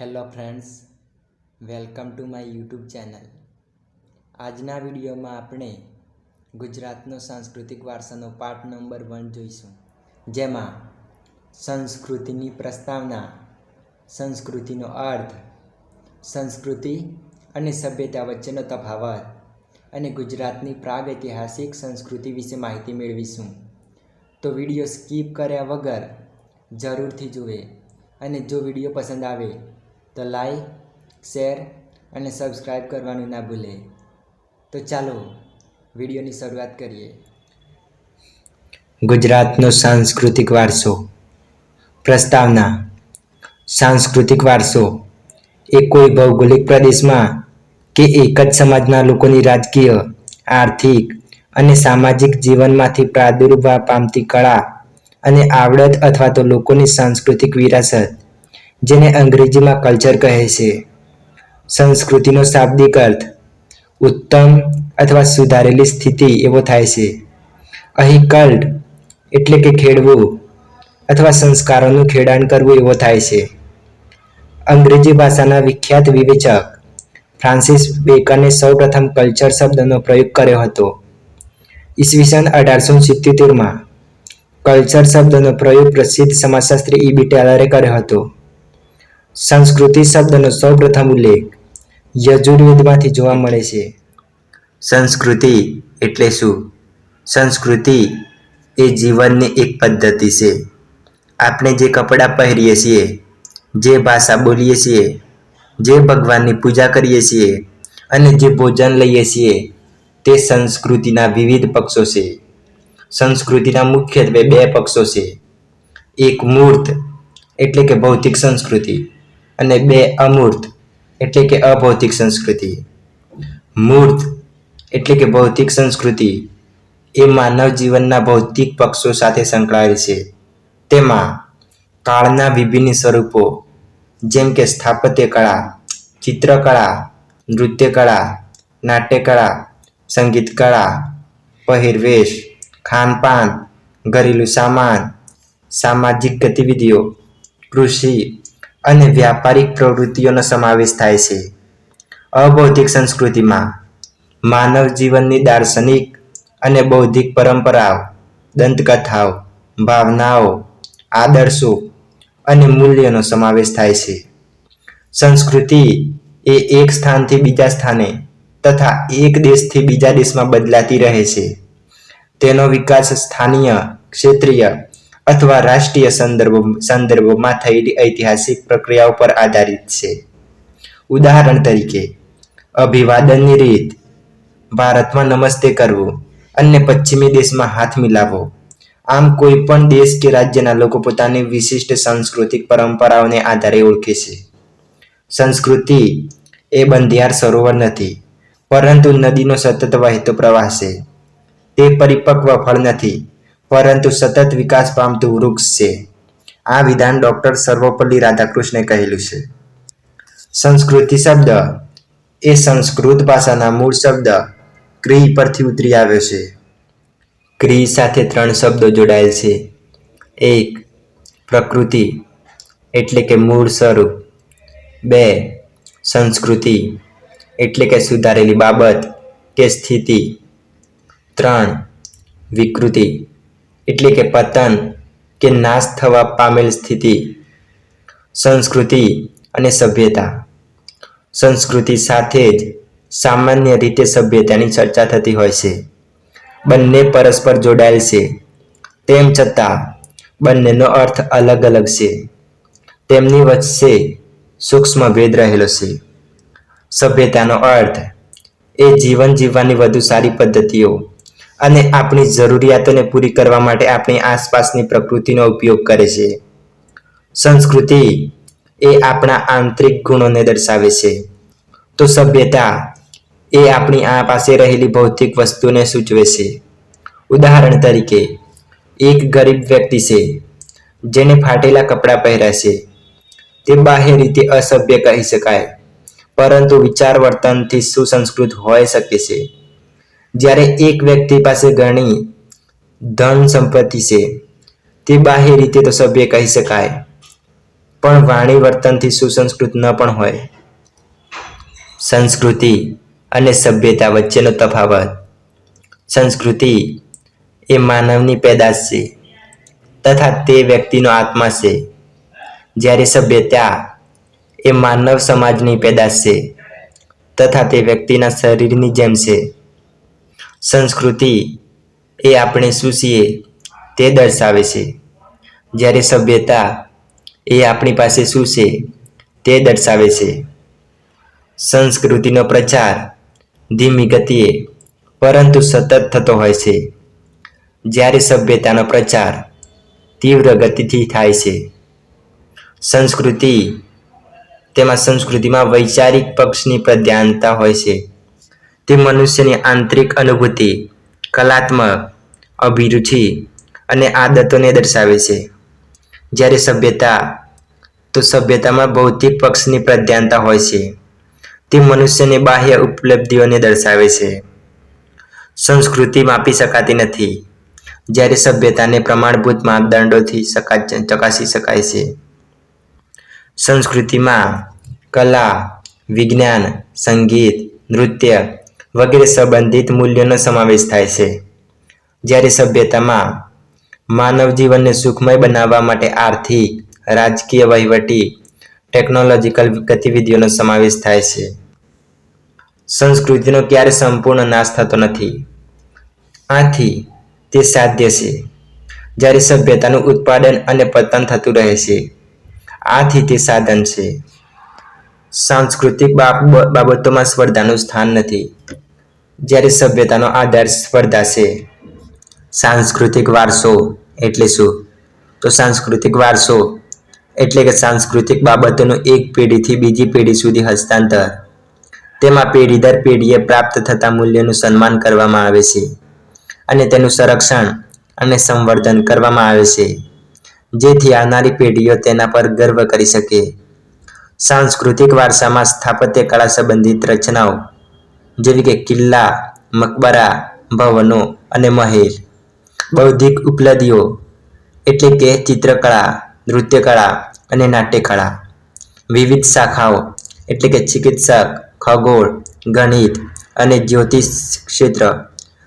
Hello friends, welcome to my YouTube channel. આજના વિડીયોમાં આપણે ગુજરાતનો સાંસ્કૃતિક વારસાનો પાઠ નંબર વન જોઈશું, જેમાં સંસ્કૃતિની પ્રસ્તાવના, સંસ્કૃતિનો અર્થ, સંસ્કૃતિ અને સભ્યતા વચ્ચેનો તફાવત અને ગુજરાતની પ્રાગૈતિહાસિક સંસ્કૃતિ વિશે માહિતી મેળવીશું. તો વીડિયો સ્કીપ કર્યા વગર જરૂરથી જુએ અને જો વીડિયો પસંદ આવે તો લાઈક શેર અને સબસ્ક્રાઈબ કરવાનું ના ભૂલે. તો ચાલો, વિડીયોની શરૂઆત કરીએ. ગુજરાતનો સાંસ્કૃતિક વારસો. પ્રસ્તાવના, સાંસ્કૃતિક વારસો. એ કોઈ ભૌગોલિક પ્રદેશમાં કે એક જ સમાજના લોકોની રાજકીય, આર્થિક અને સામાજિક જીવનમાંથી પ્રાદુર્ભાવ પામતી કળા અને આવડત અથવા તો લોકોની સાંસ્કૃતિક વિરાસત. જેને અંગ્રેજીમાં કલ્ચર કહે છે. સંસ્કૃતિનો શાબ્દિક અર્થ ઉત્તમ અથવા સુધારેલી સ્થિતિ એવો થાય છે. અહીં કલ્ટ એટલે કે ખેડવું અથવા સંસ્કારોનું ખેડાણ કરવું એવો થાય છે. અંગ્રેજી ભાષાના વિખ્યાત વિવેચક ફ્રાન્સિસ બેકને સૌપ્રથમ કલ્ચર શબ્દનો પ્રયોગ કર્યો હતો. ઈસવીસન અઢારસો સિત્યોતેરમાં કલ્ચર શબ્દનો પ્રયોગ પ્રસિદ્ધ સમાજશાસ્ત્રી ઈ બી ટેલરે કર્યો હતો. સંસ્કૃતિ શબ્દનો સૌપ્રથમ ઉલ્લેખ યજુર્વેદમાંથી જોવા મળે છે. સંસ્કૃતિ એટલે શું? સંસ્કૃતિ એ જીવનની એક પદ્ધતિ છે. આપણે જે કપડાં પહેરીએ છીએ, જે ભાષા બોલીએ છીએ, જે ભગવાનની પૂજા કરીએ છીએ અને જે ભોજન લઈએ છીએ, તે સંસ્કૃતિના વિવિધ પક્ષો છે. સંસ્કૃતિના મુખ્યત્વે બે પક્ષો છે. એક મૂર્ત એટલે કે ભૌતિક સંસ્કૃતિ. અને બે અમૂર્ત, એટલે કે અભૌતિક સંસ્કૃતિ. મૂર્ત, એટલે કે ભૌતિક સંસ્કૃતિ, એ માનવ જીવનના ભૌતિક પક્ષો સાથે સંકળાયેલ છે. તેમાં કાળના વિભિન્ન સ્વરૂપો, જેમ કે સ્થાપત્ય કળા ચિત્રકળા નૃત્યકળા નાટ્યકળા સંગીત કળા, પહેરવેશ, ખાનપાન, ઘરેલું સામાન, સામાજિક ગતિવિધિઓ, કૃષિ અને વ્યાપારિક પ્રવૃત્તિઓનો સમાવેશ થાય છે. અબૌદ્ધિક સંસ્કૃતિમાં માનવ જીવનની દાર્શનિક અને બૌદ્ધિક પરંપરાઓ, દંતકથાઓ, ભાવનાઓ, આદર્શો અને મૂલ્યનો સમાવેશ થાય છે. સંસ્કૃતિ એ એક સ્થાનથી બીજા સ્થાને તથા એક દેશથી બીજા દેશમાં બદલાતી રહે છે. તેનો વિકાસ સ્થાનીય, ક્ષેત્રીય અથવા રાષ્ટ્રીય સંદર્ભ, સંદર્ભમાં થયેલી ઐતિહાસિક પ્રક્રિયાઓ પર આધારિત છે. ઉદાહરણ તરીકે, અભિવાદનની રીત. ભારતમાં નમસ્તે કરવું અને પશ્ચિમી દેશમાં હાથ મિલાવવો આમ કોઈ પણ દેશ કે રાજ્યના લોકો પોતાની વિશિષ્ટ સાંસ્કૃતિક પરંપરાઓને આધારે ઓળખે છે. સંસ્કૃતિ એ બંધિયાર સરોવર નથી, પરંતુ નદીનો સતત વહેતો પ્રવાહ છે. તે પરિપક્વ ફળ નથી પરંતુ સતત વિકાસ પામતું વૃક્ષ છે. આ વિધાન ડૉક્ટર સર્વપલ્લી રાધાકૃષ્ણે કહેલું છે. સંસ્કૃતિ શબ્દ. એ સંસ્કૃત ભાષાના મૂળ શબ્દ ક્રી પરથી ઉતરી આવ્યો છે. ક્રી સાથે ત્રણ શબ્દો જોડાયેલ છે. એક, પ્રકૃતિ. એટલે કે મૂળ સ્વરૂપ. બે, સંસ્કૃતિ. એટલે કે સુધારેલી બાબત કે સ્થિતિ. ત્રણ, વિકૃતિ. એટલે કે પતન કે નાશ થવા પામેલ સ્થિતિ, સંસ્કૃતિ અને સભ્યતા. સંસ્કૃતિ સાથે જ સામાન્ય રીતે સભ્યતાની ચર્ચા થતી હોય છે. બંને પરસ્પર જોડાયેલ છે. તેમ છતાં, બંનેનો અર્થ અલગ અલગ છે. તેમની વચ્ચે સૂક્ષ્મ ભેદ રહેલો છે. સભ્યતાનો અર્થ એ જીવન જીવવાની વધુ સારી પદ્ધતિઓ અને આપણી જરૂરિયાતોને પૂરી કરવા માટે આપણી આસપાસની પ્રકૃતિનો ઉપયોગ કરે છે. સંસ્કૃતિ એ આપણા આંતરિક ગુણોને દર્શાવે છે. તો સભ્યતા એ આપણી આ પાસે રહેલી ભૌતિક વસ્તુને સૂચવે છે. ઉદાહરણ તરીકે, એક ગરીબ વ્યક્તિ છે, જેને ફાટેલા કપડાં પહેર્યા છે. તે બાહ્ય રીતે અસભ્ય કહી શકાય, પરંતુ વિચાર વર્તનથી સુસંસ્કૃત હોઈ શકે છે. જ્યારે એક વ્યક્તિ પાસે ઘણી ધન સંપત્તિ છે, તે બાહ્ય રીતે તો સભ્ય કહી શકાય, પણ વાણી વર્તનથી સુસંસ્કૃત ન પણ હોય. સંસ્કૃતિ અને સભ્યતા વચ્ચેનો તફાવત. સંસ્કૃતિ એ માનવની પેદાશ છે તથા તે વ્યક્તિનો આત્મા છે. જ્યારે સભ્યતા એ માનવ સમાજની પેદાશ છે તથા તે વ્યક્તિના શરીરની જેમ છે. સંસ્કૃતિ એ આપણે શું છીએ તે દર્શાવે છે. જ્યારે સભ્યતા એ આપણી પાસે શું છે તે દર્શાવે છે. સંસ્કૃતિનો પ્રચાર ધીમી ગતિએ પરંતુ સતત થતો હોય છે. જ્યારે સભ્યતાનો પ્રચાર તીવ્ર ગતિથી થાય છે. સંસ્કૃતિ તેમાં સંસ્કૃતિમાં વૈચારિક પક્ષની પ્રધાનતા હોય છે. તે મનુષ્યની આંતરિક અનુભૂતિ, કલાત્મક, અભિરુચિ અને આદતોને દર્શાવે છે. જ્યારે સભ્યતા, તો સભ્યતામાં ભૌતિક પક્ષની પ્રધાનતા હોય છે. તે મનુષ્યની બાહ્ય ઉપલબ્ધિઓને દર્શાવે છે. સંસ્કૃતિ માપી શકાતી નથી. જ્યારે સભ્યતાને પ્રમાણભૂત માપદંડોથી ચકાસી શકાય છે. સંસ્કૃતિમાં કલા, વિજ્ઞાન, સંગીત, નૃત્ય વગેરે સંબંધિત મૂલ્યોનો સમાવેશ થાય છે. જ્યારે સભ્યતામાં માનવ જીવનને સુખમય બનાવવા માટે આર્થિક, રાજકીય વહીવટી ટેકનોલોજીકલ ગતિવિધિઓનો સમાવેશ થાય છે. સંસ્કૃતિનો ક્યારે સંપૂર્ણ નાશ થતો નથી. આથી તે સાધ્ય છે. જ્યારે સભ્યતાનું ઉત્પાદન અને પતન થતું રહે છે, આથી તે સાધન છે. સાંસ્કૃતિક બાબતોમાં સ્પર્ધાનું સ્થાન નથી. જ્યારે સભ્યતાનો આધાર સ્પર્ધા છે. સાંસ્કૃતિક વારસો એટલે શું? તો સાંસ્કૃતિક વારસો એટલે કે સાંસ્કૃતિક બાબતોનું એક પેઢીથી બીજી પેઢી સુધી હસ્તાંતર. તેમાં પેઢી દર પેઢીએ પ્રાપ્ત થતા મૂલ્યનું સન્માન કરવામાં આવે છે અને તેનું સંરક્ષણ અને સંવર્ધન કરવામાં આવે છે. જેથી આવનારી પેઢીઓ તેના પર ગર્વ કરી શકે. સાંસ્કૃતિક વારસામાં સ્થાપત્ય કળા સંબંધિત રચનાઓ, જેવી કે કિલ્લા, મકબરા, ભવનો અને મહેલ, બૌદ્ધિક ઉપલબ્ધિઓ એટલે કે ચિત્રકળા, નૃત્યકળા અને નાટ્યકળા, વિવિધ શાખાઓ એટલે કે ચિકિત્સક, ખગોળ, ગણિત અને જ્યોતિષ ક્ષેત્ર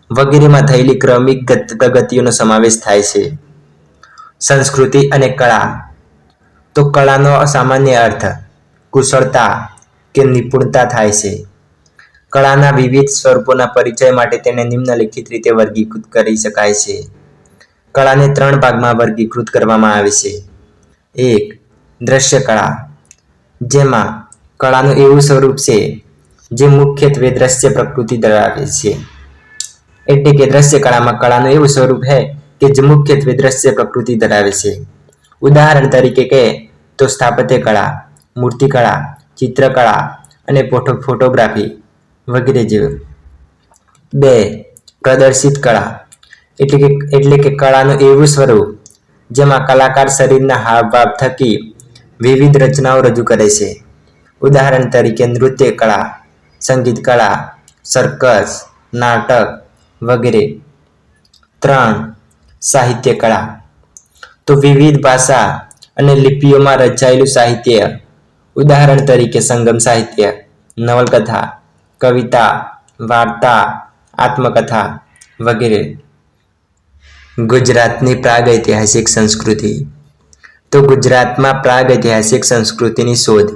વગેરેમાં થયેલી ક્રમિક પ્રગતિઓનો સમાવેશ થાય છે. સંસ્કૃતિ અને કળા. તો કળાનો સામાન્ય અર્થ કુશળતા કે નિપુણતા થાય છે. કળાના વિવિધ સ્વરૂપોના પરિચય માટે તેને નિમ્નલિખિત રીતે વર્ગીકૃત કરી શકાય છે. કળાને ત્રણ ભાગમાં વર્ગીકૃત કરવામાં આવે છે. એક દ્રશ્ય કળા જેમાં કળાનું એવું સ્વરૂપ છે જે મુખ્યત્વે દ્રશ્ય પ્રકૃતિ ધરાવે છે. એટલે કે દ્રશ્ય કળામાં કળાનું એવું સ્વરૂપ છે કે જે મુખ્યત્વે દ્રશ્ય પ્રકૃતિ ધરાવે છે. ઉદાહરણ તરીકે કે તો સ્થાપત્ય કળા. મૂર્તિકળા, ચિત્રકળા અને ફોટો, ફોટોગ્રાફી વગેરે જેવું. બે, પ્રદર્શિત કળા. એટલે કે એટલે કે કળાનું એવું સ્વરૂપ જેમાં કલાકાર શરીરના હાવભાવ થકી વિવિધ રચનાઓ રજૂ કરે છે. ઉદાહરણ તરીકે નૃત્ય કળા, સંગીત કળા સર્કસ નાટક વગેરે. ત્રણ, સાહિત્ય કળા. તો વિવિધ ભાષા અને લિપિઓમાં રચાયેલું સાહિત્ય ઉદાહરણ તરીકે સંગમ સાહિત્ય, નવલકથા, કવિતા, વાર્તા, આત્મકથા વગેરે. ગુજરાતની પ્રાગૈતિહાસિક સંસ્કૃતિ. તો ગુજરાતમાં પ્રાગૈતિહાસિક સંસ્કૃતિની શોધ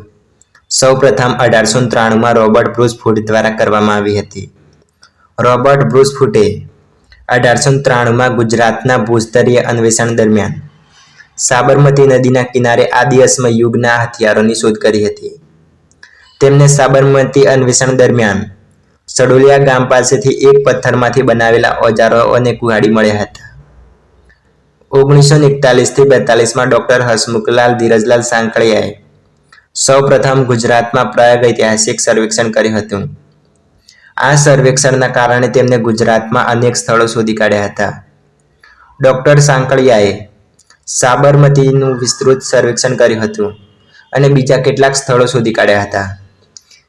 સૌપ્રથમ અઢારસો ત્રાણુંમાં રોબર્ટ બ્રુસ ફૂડ દ્વારા કરવામાં આવી હતી. રોબર્ટ બ્રુસ ફૂટે અઢારસો ત્રાણુંમાં ગુજરાતના ભૂસ્તરીય અન્વેષણ દરમિયાન સાબરમતી નદીના કિનારે આદિઅસ્મ યુગના હથિયારોની શોધ કરી હતી. તેમને સાબરમતી અન્વેષણ દરમિયાન સડોલિયા ગામ પાસેથી એક પથ્થરમાંથી બનાવેલા ઓજારો અને કુહાડી મળ્યા હતા. ઓગણીસો એકતાલીસથી બેતાલીસમાં ડૉક્ટર હસમુખલાલ ધીરજલાલ સાંકળિયાએ સૌપ્રથમ ગુજરાતમાં પ્રયોગ ઐતિહાસિક સર્વેક્ષણ કર્યું હતું. આ સર્વેક્ષણના કારણે તેમને ગુજરાતમાં અનેક સ્થળો શોધી કાઢ્યા હતા. ડૉક્ટર સાંકળિયાએ સાબરમતીનું વિસ્તૃત સર્વેક્ષણ કર્યું હતું અને બીજા કેટલાક સ્થળો શોધી કાઢ્યા હતા.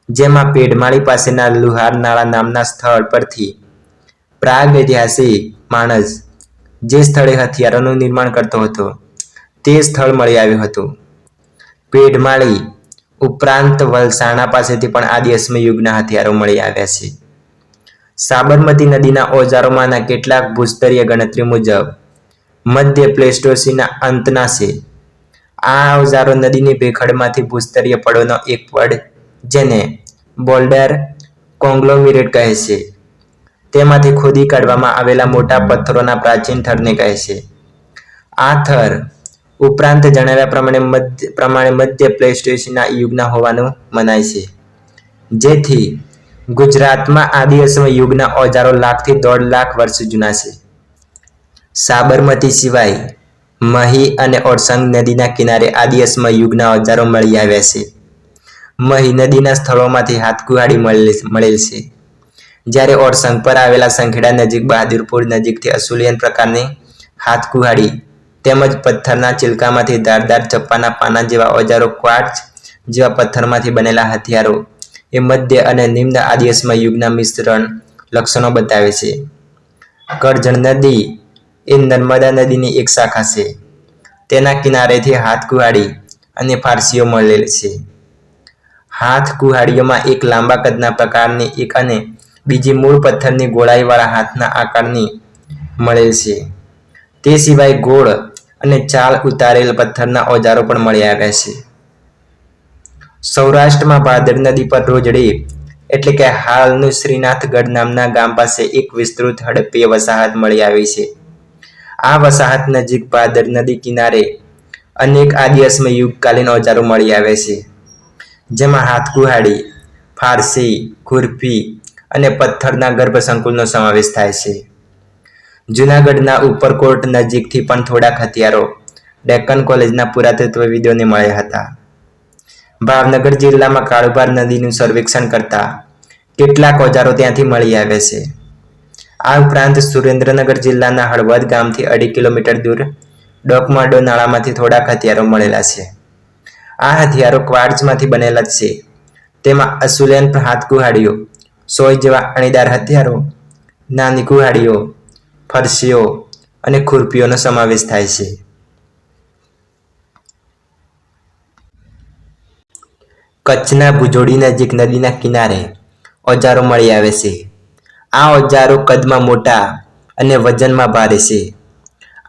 જેમાં પેઢમાળી પાસેના લુહારનાળા નામના સ્થળ પરથી પ્રાગ ઐતિહાસિક માણસ જે સ્થળે હથિયારોનું નિર્માણ કરતો હતો, તે સ્થળ મળી આવ્યું હતું. પેઢમાળી ઉપરાંત વલસાણા પાસેથી પણ અશ્મય યુગના હથિયારો મળી આવ્યા છે. સાબરમતી નદીના ઓજારોમાંના કેટલાક ભૂસ્તરીય ગણતરી મુજબ મધ્ય પ્લેસ્ટોસીના અંતના છે. આ અવજારો નદીની ભેખડમાંથી ભૂસ્તરીય પડોનો એક પડ, જેને બોલ્ડર કોંગ્લોમિરેટ કહે છે. તેમાંથી ખોદી કાઢવામાં આવેલા મોટા પથ્થરોના પ્રાચીન થરને કહે છે. આ થર ઉપરાંત જણાવ્યા પ્રમાણે મધ્ય પ્રમાણે મધ્ય પ્લેસ્ટોસીના યુગના હોવાનું મનાય છે. જેથી ગુજરાતમાં આદિવાસી યુગના ઓજારો લાખથી દોઢ લાખ વર્ષ જૂના છે. સાબરમતી સિવાય મહી અને ઓરસંગ નદીના કિનારે આદિયસમાં યુગના ઓજારો મળી આવ્યા છે. મહી નદીના સ્થળોમાંથી હાથકુહાડી મળેલ છે. જ્યારે ઓરસંગ પર આવેલા સંખેડા નજીક, બહાદુરપુર નજીકથી અસુલિયન પ્રકારની હાથકુહાડી તેમજ પથ્થરના ચિલકામાંથી ધારદાર ચપ્પાના પાના જેવા ઓજારો ક્વાર્ટઝ જેવા પથ્થરમાંથી બનેલા હથિયારો એ મધ્ય અને નિમ્ન આદિઅસ્મય યુગના મિશ્રણ લક્ષણો બતાવે છે. કરજણ નદી એ નર્મદા નદીની એક શાખા છે. તેના કિનારેથી હાથ કુહાડી અને ફારસીઓ મળેલ છે. હાથ કુહાડીઓમાં એક લાંબા કદના પ્રકારની એક અને બીજી મૂળ પથ્થરની ગોળાઈવાળા હાથના આકારની મળેલ છે. તે સિવાય ગોળ અને ચાલ ઉતારેલ પથ્થરના ઓજારો પણ મળી આવ્યા છે. સૌરાષ્ટ્રમાં ભાદર નદી પર રોજડી એટલે કે હાલનું શ્રીનાથગઢ નામના ગામ પાસે એક વિસ્તૃત હડપ્પીય વસાહત મળી આવી છે. આ વસાહત નજીક ભાદર નદી કિનારે અનેક આદિઅસ્મય યુગકાલીન ઓજારો મળી આવે છે, જેમાં હાથકુહાડી ફારસી ખુરપી અને પથ્થરના ગર્ભ સંકુલનો સમાવેશ થાય છે. જુનાગઢના ઉપરકોટ નજીકથી પણ થોડાક હથિયારો ડેક્કન કોલેજના પુરાતત્વવિદોને મળ્યા હતા. ભાવનગર જિલ્લામાં કાળુબાર નદીનું સર્વેક્ષણ કરતા કેટલાક ઓજારો ત્યાંથી મળી આવે છે. આ ઉપરાંત સુરેન્દ્રનગર જિલ્લાના હળવદ ગામથી અઢી કિલોમીટર દૂર ડોકમાડો નાળામાંથી થોડાક હથિયારો મળેલા છે. આ હથિયારો ક્વાર્ટ્સમાંથી બનેલા છે. તેમાં અસુલેન હાથ કુહાડીઓ સોય જેવા અણીદાર હથિયારો, નાની કુહાડીઓ ફરસીઓ અને ખુરપીઓનો સમાવેશ થાય છે. કચ્છના ભુજોડી નજીક નદીના કિનારે ઓજારો મળી આવે છે. આ ઓજારો કદમાં મોટા અને વજનમાં ભારે છે.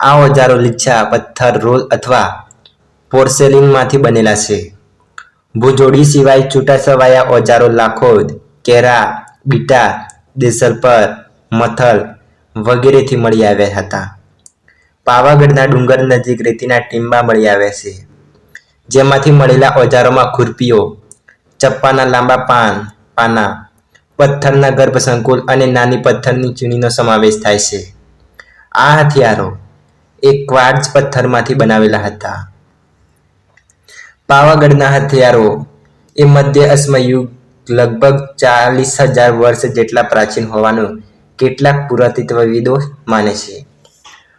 આ ઓજારો લીછા પથ્થર, રોલ અથવા પોર્સેલિનમાંથી બનેલા છે. ભુજોડી સિવાય છૂટાછવાયા ઓજારો લાખોદ કેરા, બીટા દેસલપર મથલ વગેરેથી મળી આવ્યા હતા. પાવાગઢના ડુંગર નજીક રેતીના ટીંબા મળી આવ્યા છે. જેમાંથી મળેલા ઓજારોમાં ખુરપીઓ, ચપ્પાના લાંબા પાન, પાના પથ્થરના ગર્ભ સંકુલ અને નાની પથ્થરની ચીણીનો સમાવેશ થાય છે. આ હથિયારો એક ક્વાર્ટઝ પથ્થરમાંથી બનાવેલા હતા. પાવાગઢના હથિયારો એ મધ્ય અશ્મયુગ લગભગ ચાલીસ હજાર વર્ષ જેટલા પ્રાચીન હોવાનું કેટલાક પુરાતત્વવિદો માને છે.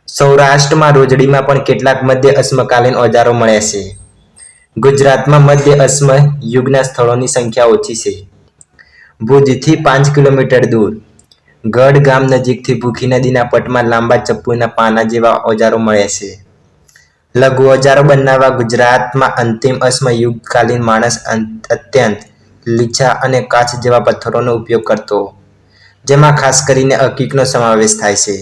સૌરાષ્ટ્રમાં રોજડીમાં પણ કેટલાક મધ્ય અશ્મકાલીન ઓજારો મળ્યા છે. ગુજરાતમાં મધ્ય અશ્મ યુગના સ્થળોની સંખ્યા ઓછી છે. ભુજથી પાંચ કિલોમીટર દૂર. ગઢ ગામ નજીકથી ભૂખી નદીના પટમાં લાંબા ચપ્પુના પાના જેવા ઓજારો મળે છે. લઘુ ઓજારો બનાવવા ગુજરાતમાં અંતિમ અશ્મ યુગકાલીન માણસ અત્યંત લીછા અને કાચ જેવા પથ્થરોનો ઉપયોગ કરતો. જેમાં ખાસ કરીને અકીકનો સમાવેશ થાય છે.